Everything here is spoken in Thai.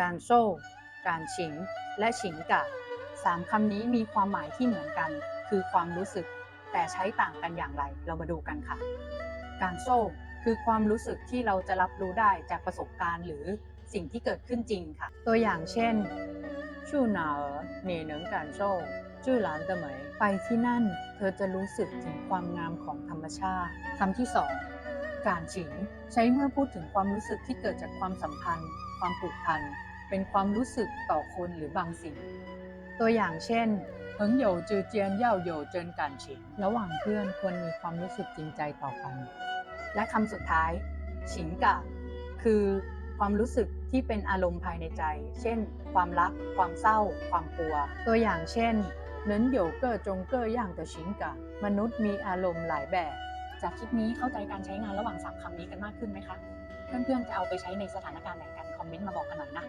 การโซ่ การฉิง และฉิงกะสามคำนี้มีความหมายที่เหมือนกัน คือความรู้สึก แต่ใช้ต่างกันอย่างไร เรามาดูกันค่ะ การโซ่คือความรู้สึกที่เราจะรับรู้ได้จากประสบการณ์หรือสิ่งที่เกิดขึ้นจริงค่ะ ตัวอย่างเช่น ชูหนาเอ๋อเหน่เหนิงการโซ่จื้อหลานเตเหมยไปที่นั่น เธอจะรู้สึกถึงความงามของธรรมชาติคำที่สองการฉิง ใช้เมื่อพูดถึงความรู้สึกที่เกิดจากความสัมพันธ์ ความผูกพัน เป็นความรู้สึกต่อคนหรือบางสิ่ง ตัวอย่างเช่นเหิงโยจือเจียนเย่าโยเจินกันฉิงระหว่างเพื่อนควรมีความรู้สึกจริงใจต่อกัน และคำสุดท้ายฉิงกะ คือความรู้สึกที่เป็นอารมณ์ภายในใจ เช่น ความรัก ความเศร้า ความกลัว ตัวอย่างเช่นเนินโยเกอจงเกอย่างตัวชิงกะ มนุษย์มีอารมณ์หลายแบบ จากคลิปนี้เข้าใจการใช้งานระหว่างสามคำนี้กันมากขึ้นไหมคะ เพื่อนๆจะเอาไปใช้ในสถานการณ์ไหนกัน คอมเมนต์มาบอกกันหน่อยนะ